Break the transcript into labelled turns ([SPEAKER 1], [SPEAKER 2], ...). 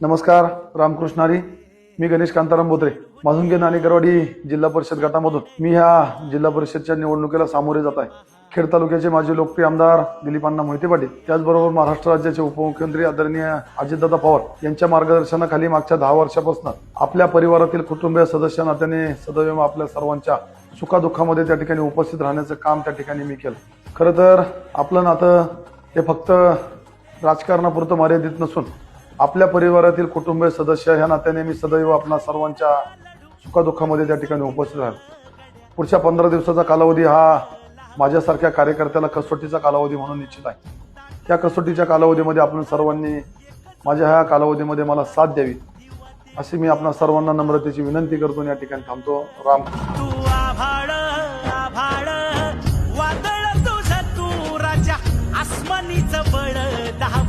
[SPEAKER 1] नमस्कार रामकृष्णारी. मी गणेश कांताराम बोत्रे. माझुंगे नाणेकरवाडी जिल्हा परिषद गटामधून मी ह्या जिल्हा परिषदच्या निवडणुकीला सामोरे जात आहे. खेड तालुक्याचे माजी लोकप्रिय आमदार दिलीपांना मोहिते पाटील त्याचबरोबर महाराष्ट्र राज्याचे उपमुख्यमंत्री आदरणीय अजितदादा पवार यांच्या मार्गदर्शनाखाली मागच्या दहा वर्षापासून आपल्या परिवारातील कुटुंबीय सदस्यांना त्याने सदैव आपल्या सर्वांच्या सुखादुःखामध्ये त्या ठिकाणी उपस्थित राहण्याचं काम त्या ठिकाणी मी केलं. खरं तर आपलं नातं हे फक्त राजकारणापुरतं मर्यादित नसून आपल्या परिवारातील कुटुंबीय सदस्य ह्या नात्याने मी सदैव आपणा सर्वांच्या सुखदुःखामध्ये त्या ठिकाणी उपस्थित राहतो पुढच्या पंधरा दिवसाचा कालावधी हा माझ्यासारख्या कार्यकर्त्याला कसोटीचा कालावधी म्हणून निश्चित आहे. त्या कसोटीच्या कालावधीमध्ये आपण सर्वांनी माझ्या ह्या कालावधीमध्ये मला साथ द्यावी अशी मी आपणा सर्वांना नम्रतेची विनंती करतो या ठिकाणी थांबतो. राम.
[SPEAKER 2] बळ दहा